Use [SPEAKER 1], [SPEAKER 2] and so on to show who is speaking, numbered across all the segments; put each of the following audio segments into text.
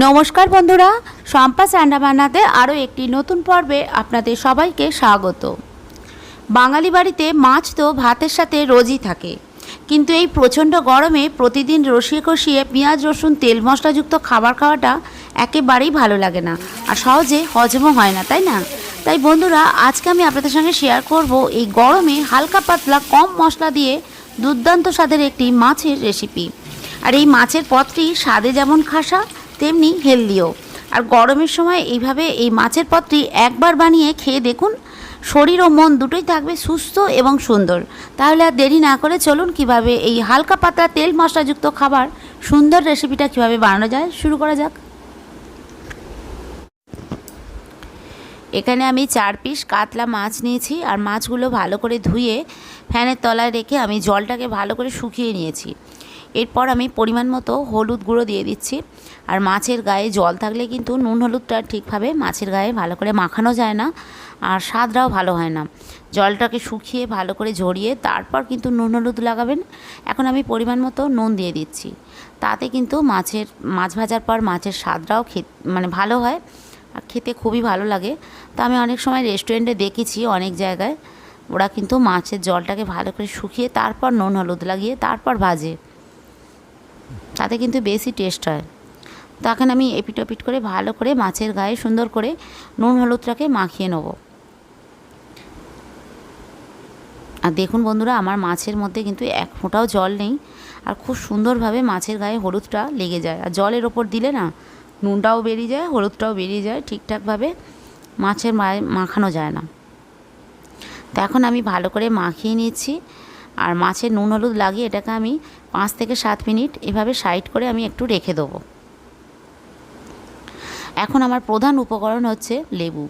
[SPEAKER 1] নমস্কার বন্ধুরা সম্পাস রান্নাবান্নাতে আরও একটি নতুন পর্বে আপনাদের সবাইকে স্বাগত। বাঙালি বাড়িতে মাছ তো ভাতের সাথে রোজই থাকে, কিন্তু এই প্রচণ্ড গরমে প্রতিদিন রসিয়ে কষিয়ে পেঁয়াজ, রসুন, তেল মশলাযুক্ত খাবার খাওয়াটা একেবারেই ভালো লাগে না আর সহজে হজমও হয় না, তাই না? তাই বন্ধুরা, আজকে আমি আপনাদের সঙ্গে শেয়ার করব এই গরমে হালকা পাতলা কম মশলা দিয়ে দুর্দান্ত স্বাদের একটি মাছের রেসিপি আর এই মাছের পদটি স্বাদে যেমন খাসা তেমনি হেলদিও। আর গরমের সময় এইভাবে এই মাছের পদটি একবার বানিয়ে খেয়ে দেখুন, শরীর ও মন দুটোই থাকবে সুস্থ এবং সুন্দর। তাহলে আর দেরি না করে চলুন কীভাবে এই হালকা পাতলা তেল মশলাযুক্ত খাবার সুন্দর রেসিপিটা কীভাবে বানানো যায়, শুরু করা যাক। এখানে আমি চার পিস কাতলা মাছ নিয়েছি আর মাছগুলো ভালো করে ধুয়ে ফ্যানের তলায় রেখে আমি জলটাকে ভালো করে শুকিয়ে নিয়েছি। এরপর আমি পরিমাণ মতো হলুদ গুঁড়ো দিয়ে দিচ্ছি। আর মাছের গায়ে জল থাকলে কিন্তু নুন হলুদটা ঠিকভাবে মাছের গায়ে ভালো করে মাখানো যায় না আর স্বাদটাও ভালো হয় না। জলটাকে শুকিয়ে ভালো করে ঝরিয়ে তারপর কিন্তু নুন হলুদ লাগাবেন। এখন আমি পরিমাণ মতো নুন দিয়ে দিচ্ছি। তাতে কিন্তু মাছের, মাছ ভাজার পর মাছের স্বাদটাও খে মানে ভালো হয় আর খেতে খুবই ভালো লাগে। তো আমি অনেক সময় রেস্টুরেন্টে দেখেছি অনেক জায়গায়, ওরা কিন্তু মাছের জলটাকে ভালো করে শুকিয়ে তারপর নুন হলুদ লাগিয়ে তারপর ভাজে। তাতে কিন্তু বেশি টেস্ট হয়। তো এখন আমি এপিটোপিট করে ভালো করে মাছের গায়ে সুন্দর করে নুন হলুদটাকে মাখিয়ে নেব। আর দেখুন বন্ধুরা, আমার মাছের মধ্যে কিন্তু এক ফোঁটাও জল নেই আর খুব সুন্দরভাবে মাছের গায়ে হলুদটা লেগে যায়। আর জলের ওপর দিলে না, নুনটাও বেরিয়ে যায়, হলুদটাও বেরিয়ে যায়, ঠিকঠাকভাবে মাছের মাখানো যায় না। তো এখন আমি ভালো করে মাখিয়ে নিচ্ছি। আর মাছের নুন, হলুদ লাগিয়ে এটাকে আমি পাঁচ থেকে সাত মিনিট এভাবে সাইড করে আমি একটু রেখে দেবো। এখন আমার প্রধান উপকরণ হচ্ছে লেবু।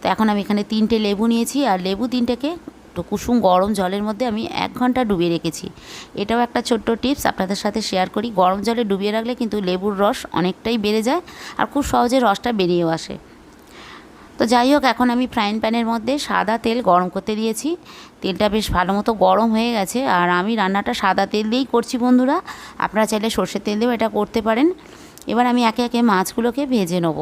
[SPEAKER 1] তো এখন আমি এখানে তিনটে লেবু নিয়েছি আর লেবু তিনটেকে একটু কুসুম গরম জলের মধ্যে আমি এক ঘণ্টা ডুবিয়ে রেখেছি। এটাও একটা ছোট্ট টিপস, আপনাদের সাথে শেয়ার করি। গরম জলে ডুবিয়ে রাখলে কিন্তু লেবুর রস অনেকটাই বেড়ে যায় আর খুব সহজে রসটা বেরিয়েও আসে। তো যাই হোক, এখন আমি ফ্রাইং প্যানের মধ্যে সাদা তেল গরম করতে দিয়েছি। তেলটা বেশ ভালো মতো গরম হয়ে গেছে আর আমি রান্নাটা সাদা তেল দিয়েই করছি বন্ধুরা। আপনারা চাইলে সর্ষের তেল দিয়েও এটা করতে পারেন। এবার আমি একে একে মাছগুলোকে ভেজে নেব।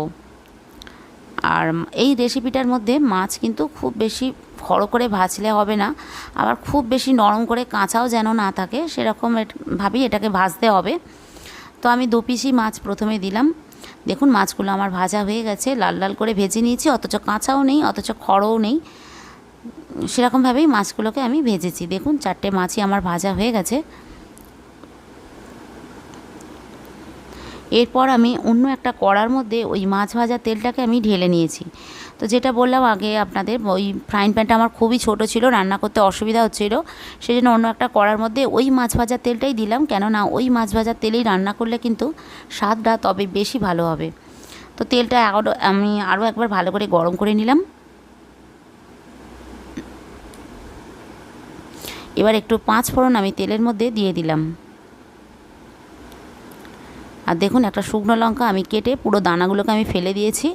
[SPEAKER 1] আর এই রেসিপিটার মধ্যে মাছ কিন্তু খুব বেশি খড়ো করে ভাজলে হবে না, আবার খুব বেশি নরম করে কাঁচাও যেন না থাকে, সেরকম ভাবেই এটাকে ভাজতে হবে। তো আমি দু পিসি মাছ প্রথমে দিলাম। দেখুন, মাছগুলো আমার ভাজা হয়ে গেছে, লাল লাল করে ভেজে নিয়েছি, অথচ কাঁচাও নেই, অথচ খড়ও নেই। সেরকমভাবেই মাছগুলোকে আমি ভেজেছি। দেখুন, চারটে মাছই আমার ভাজা হয়ে গেছে। এরপর আমি অন্য একটা কড়ার মধ্যে ওই মাছ ভাজা তেলটাকে আমি ঢেলে নিয়েছি। তো যেটা বললাম আগে আপনাদের, ওই ফ্রাইং প্যানটা আমার খুবই ছোট ছিল, রান্না করতে অসুবিধা হচ্ছিল। সেই জন্য অন্য একটা কড়ার মধ্যে ওই মাছ ভাজার তেলটাই দিলাম, কেননা ওই মাছ ভাজার তেলেই রান্না করলে কিন্তু স্বাদটা তবে বেশি ভালো হবে। তো তেলটা আমি আরও একবার ভালো করে গরম করে নিলাম। এবার একটু পাঁচ ফোড়ন আমি তেলের মধ্যে দিয়ে দিলাম। আর দেখুন একটা শুকনো লঙ্কা আমি কেটে পুরো দানাগুলোকে আমি ফেলে দিয়েছি।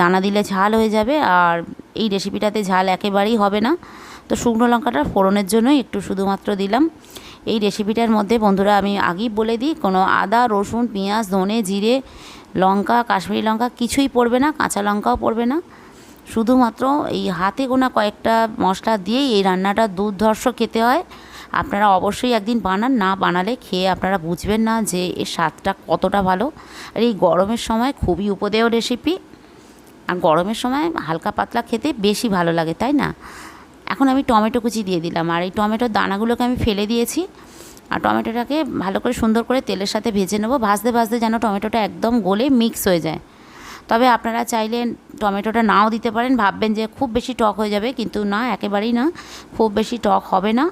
[SPEAKER 1] দানা দিলে ঝাল হয়ে যাবে আর এই রেসিপিটাতে ঝাল একেবারেই হবে না। তো শুকনো লঙ্কাটা ফোড়নের জন্যই একটু শুধুমাত্র দিলাম। এই রেসিপিটার মধ্যে বন্ধুরা আমি আগেই বলে দিই, কোনো আদা, রসুন, পেঁয়াজ, ধনে, জিরে, লঙ্কা, কাশ্মীরি লঙ্কা কিছুই পড়বে না, কাঁচা লঙ্কাও পড়বে না। শুধুমাত্র এই হাতে গোনা কয়েকটা মশলা দিয়েই এই রান্নাটা দুর্ধর্ষ খেতে হয়। আপনারা অবশ্যই একদিন বানান, না বানালে খেয়ে আপনারা বুঝবেন না যে এর স্বাদটা কতটা ভালো। আর এই গরমের সময় খুবই উপদেয় রেসিপি আর গরমের সময় হালকা পাতলা খেতে বেশি ভালো লাগে, তাই না? এখন আমি টমেটো কুচি দিয়ে দিলাম। আর এই টমেটোর দানাগুলোকে আমি ফেলে দিয়েছি। আর টমেটোটাকে ভালো করে সুন্দর করে তেলের সাথে ভেজে নেব। ভাজতে ভাজতে যেন টমেটোটা একদম গলে মিক্স হয়ে যায়। তবে আপনারা চাইলে টমেটোটা নাও দিতে পারেন। ভাববেন যে খুব বেশি টক হয়ে যাবে, কিন্তু না, একেবারেই না। খুব বেশি টক হবে না।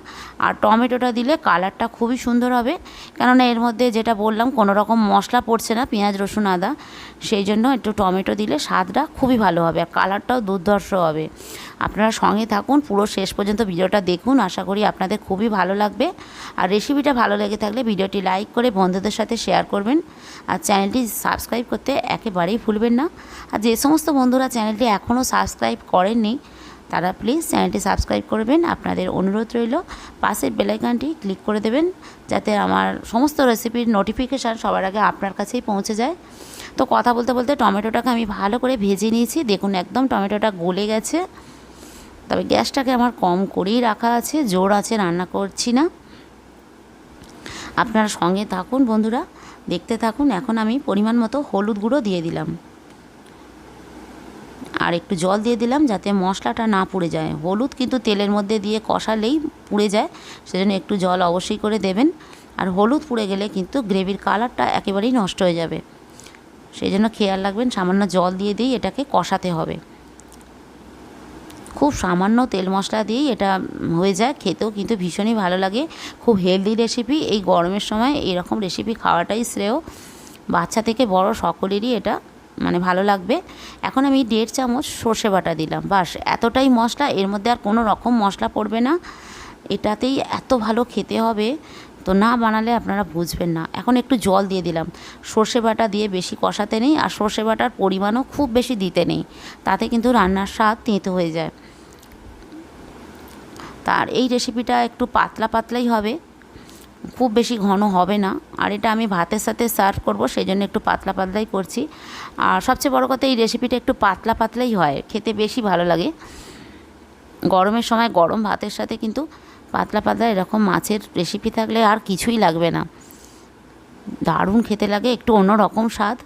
[SPEAKER 1] আর টমেটোটা দিলে কালারটা খুবই সুন্দর হবে। কেননা এর মধ্যে যেটা বললাম কোনো রকম মশলা পড়ছে না, পেঁয়াজ, রসুন, আদা। সেই জন্য একটু টমেটো দিলে স্বাদটা খুবই ভালো হবে আর কালারটাও দুর্ধর্ষ হবে। আপনারা সঙ্গে থাকুন, পুরো শেষ পর্যন্ত ভিডিওটা দেখুন। আশা করি আপনাদের খুবই ভালো লাগবে। আর রেসিপিটা ভালো লেগে থাকলে ভিডিওটি লাইক করে বন্ধুদের সাথে শেয়ার করবেন। আর চ্যানেলটি সাবস্ক্রাইব করতে একেবারেই ভুলবেন না। আর যে সমস্ত বন্ধুরা চ্যানেলটি এখনও সাবস্ক্রাইব করেননি, তারা প্লিজ চ্যানেলটি সাবস্ক্রাইব করবেন। আপনাদের অনুরোধ রইল, পাশের বেলাইকানটি ক্লিক করে দেবেন, যাতে আমার সমস্ত রেসিপির নোটিফিকেশান সবার আগে আপনার কাছেই পৌঁছে যায়। তো কথা বলতে বলতে টমেটোটাকে আমি ভালো করে ভেজে নিয়েছি। দেখুন, একদম টমেটোটা গলে গেছে। তবে গ্যাসটাকে আমার কম করেই রাখা আছে, জোর আছে রান্না করছি না। আপনারা সঙ্গে থাকুন বন্ধুরা, দেখতে থাকুন। এখন আমি পরিমাণ মতো হলুদ গুঁড়ো দিয়ে দিলাম। আর একটু জল দিয়ে দিলাম যাতে মশলাটা না পুড়ে যায়। হলুদ কিন্তু তেলের মধ্যে দিয়ে কষালেই পুড়ে যায়, সেজন্য একটু জল অবশ্যই করে দেবেন। আর হলুদ পুড়ে গেলে কিন্তু গ্রেভির কালারটা একেবারেই নষ্ট হয়ে যাবে। সেই জন্য খেয়াল রাখবেন, সামান্য জল দিয়ে দিয়েই এটাকে কষাতে হবে। খুব সামান্য তেল মশলা দিয়েই এটা হয়ে যায়, খেতেও কিন্তু ভীষণই ভালো লাগে। খুব হেলদি রেসিপি এই গরমের সময় এরকম রেসিপি খাওয়াটাই শ্রেয়। বাচ্চা থেকে বড় সকলেরই এটা মানে ভালো লাগবে। এখন আমি দেড় চামচ সর্ষে বাটা দিলাম। বাস, এতটাই মশলা, এর মধ্যে আর কোনো রকম মশলা পড়বে না। এটাতেই এত ভালো খেতে হবে, তো না বানালে আপনারা বুঝবেন না। এখন একটু জল দিয়ে দিলাম। সর্ষে বাটা দিয়ে বেশি কষাতে নেই, আর সর্ষে বাটার পরিমাণও খুব বেশি দিতে নেই। তাতে কিন্তু রান্নার স্বাদ তেঁতো হয়ে যায়। তার এই রেসিপিটা একটু পাতলা পাতলাই হবে। খুব বেশি ঘন হবে না। আর এটা আমি ভাতের সাথে সার্ভ করব সেই জন্য একটু পাতলা পাতলাই করছি। আর সবচেয়ে বড় কথা, এই রেসিপিটা একটু পাতলা পাতলাই হয়, খেতে বেশি ভালো লাগে। গরমের সময় গরম ভাতের সাথে কিন্তু পাতলা পাতলা এরকম মাছের রেসিপি থাকলে আর কিছুই লাগবে না। দারুণ খেতে লাগে, একটু অন্য রকম স্বাদ।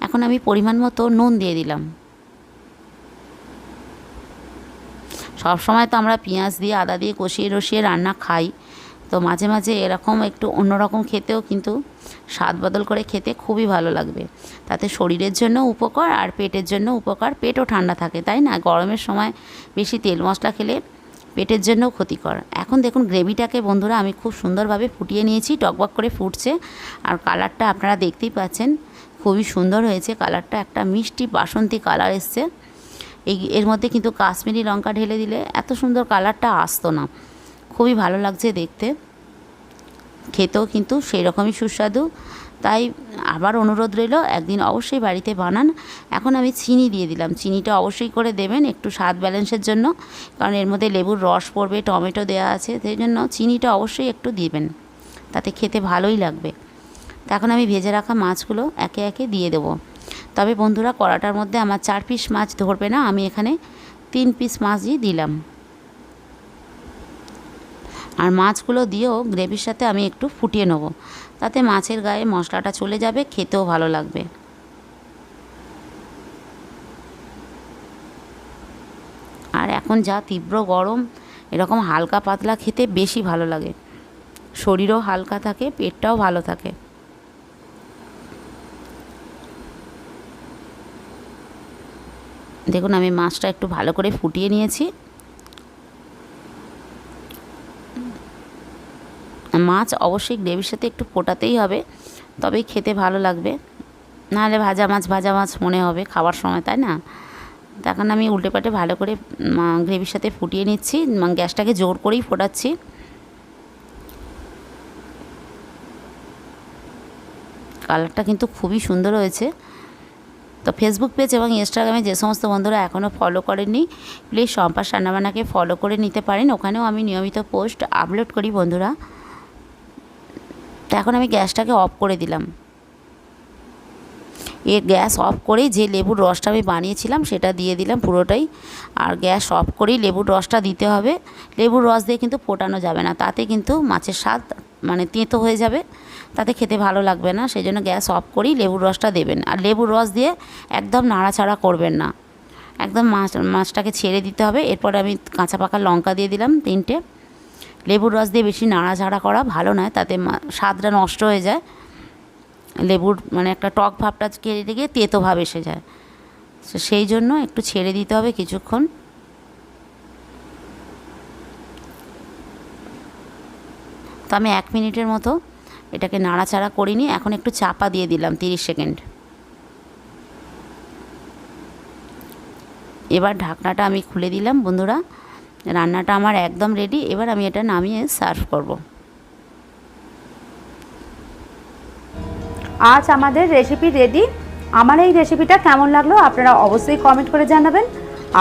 [SPEAKER 1] এখন আমি পরিমাণ মতো নুন দিয়ে দিলাম। সব সময় তো আমরা পেঁয়াজ দিয়ে, আদা দিয়ে কষিয়ে রসিয়ে রান্না খাই। তো মাঝে মাঝে এরকম একটু অন্যরকম খেতেও কিন্তু স্বাদ বদল করে খেতে খুবই ভালো লাগবে। তাতে শরীরের জন্য উপকার আর পেটের জন্য উপকার। পেটও ঠান্ডা থাকে, তাই না? গরমের সময় বেশি তেল মশলা খেলে পেটের জন্যও ক্ষতিকর। এখন দেখুন গ্রেভিটাকে বন্ধুরা আমি খুব সুন্দরভাবে ফুটিয়ে নিয়েছি, টকবক করে ফুটছে। আর কালারটা আপনারা দেখতেই পাচ্ছেন, খুবই সুন্দর হয়েছে। কালারটা একটা মিষ্টি বাসন্তী কালার এসছে। এই এর মধ্যে কিন্তু কাশ্মীরি লঙ্কা ঢেলে দিলে এত সুন্দর কালারটা আসতো না। খুবই ভালো লাগছে দেখতে। খেতেও কিন্তু সেই রকমই সুস্বাদু। তাই আবার অনুরোধ রইল, একদিন অবশ্যই বাড়িতে বানান। এখন আমি চিনি দিয়ে দিলাম। চিনিটা অবশ্যই করে দেবেন একটু স্বাদ ব্যালেন্সের জন্য, কারণ এর মধ্যে লেবুর রস পড়বে, টমেটো দেওয়া আছে, সেই জন্য চিনিটা অবশ্যই একটু দিবেন। তাতে খেতে ভালোই লাগবে। এখন আমি ভেজে রাখা মাছগুলো একে একে দিয়ে দেবো। তবে বন্ধুরা, কড়াটার মধ্যে আমার চার পিস মাছ ধরবে না, আমি এখানে তিন পিস মাছই দিলাম। আর মাছগুলো দিয়েও গ্রেভির সাথে আমি একটু ফুটিয়ে নেব। তাতে মাছের গায়ে মশলাটা চলে যাবে, খেতেও ভালো লাগবে। আর এখন যা তীব্র গরম, এরকম হালকা পাতলা খেতে বেশি ভালো লাগে। শরীরও হালকা থাকে, পেটটাও ভালো থাকে। দেখুন, আমি মাছটা একটু ভালো করে ফুটিয়ে নিয়েছি। মাছ অবশ্যই গ্রেভির সাথে একটু ফোটাতেই হবে, তবেই খেতে ভালো লাগবে। নাহলে ভাজা মাছ ভাজা মাছ মনে হবে খাবার সময়, তাই না? তখন আমি উল্টে পাটে ভালো করে গ্রেভির সাথে ফুটিয়ে নিচ্ছি গ্যাসটাকে জোর করেই ফোটাচ্ছি। কালারটা কিন্তু খুবই সুন্দর হয়েছে। তো ফেসবুক পেজ এবং ইনস্টাগ্রামে যে সমস্ত বন্ধুরা এখনও ফলো করেননি প্লিজ সম্পাস রান্নাবান্নাকে ফলো করে নিতে পারেন। ওখানেও আমি নিয়মিত পোস্ট আপলোড করি বন্ধুরা। তো এখন আমি গ্যাসটাকে অফ করে দিলাম। এ গ্যাস অফ করেই যে লেবুর রসটা আমি বানিয়েছিলাম সেটা দিয়ে দিলাম পুরোটাই। আর গ্যাস অফ করেই লেবুর রসটা দিতে হবে। লেবুর রস দিয়ে কিন্তু ফোটানো যাবে না, তাতে কিন্তু মাছের স্বাদ মানে তেঁতো হয়ে যাবে। তাতে খেতে ভালো লাগবে না সেই জন্য গ্যাস অফ করেই লেবুর রসটা দেবেন। আর লেবুর রস দিয়ে একদম নাড়াচাড়া করবেন না। একদম মাছ, মাছটাকে ছেড়ে দিতে হবে। এরপর আমি কাঁচা পাকা লঙ্কা দিয়ে দিলাম তিনটে। লেবুর রস দিয়ে বেশি নাড়াচাড়া করা ভালো নয়, তাতে স্বাদটা নষ্ট হয়ে যায়। লেবুর মানে একটা টক ভাবটা কেটে গিয়ে তেতো ভাব এসে যায়। তো সেই জন্য একটু ছেড়ে দিতে হবে কিছুক্ষণ। তো আমি এক মিনিটের মতো এটাকে নাড়াচাড়া করিনি, এখন একটু চাপা দিয়ে দিলাম তিরিশ সেকেন্ড। এবার ঢাকনাটা আমি খুলে দিলাম, বন্ধুরা। রান্নাটা আমার একদম রেডি এবার আমি এটা নামিয়ে সার্ভ করব।
[SPEAKER 2] আজ আমাদের রেসিপি রেডি আমার এই রেসিপিটা কেমন লাগল আপনারা অবশ্যই কমেন্ট করে জানাবেন।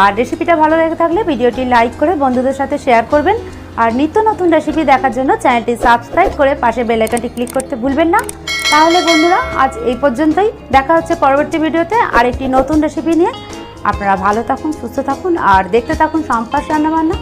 [SPEAKER 2] আর রেসিপিটা ভালো লেগে থাকলে ভিডিওটি লাইক করে বন্ধুদের সাথে শেয়ার করবেন। আর নিত্য নতুন রেসিপি দেখার জন্য চ্যানেলটি সাবস্ক্রাইব করে পাশে বেল আইকনটি ক্লিক করতে ভুলবেন না। তাহলে বন্ধুরা, আজ এই পর্যন্তই। দেখা হচ্ছে পরবর্তী ভিডিওতে আর একটি নতুন রেসিপি নিয়ে। আপনারা ভালো থাকুন সুস্থ থাকুন আর দেখতে থাকুন সম্পাস রান্নাবান্না।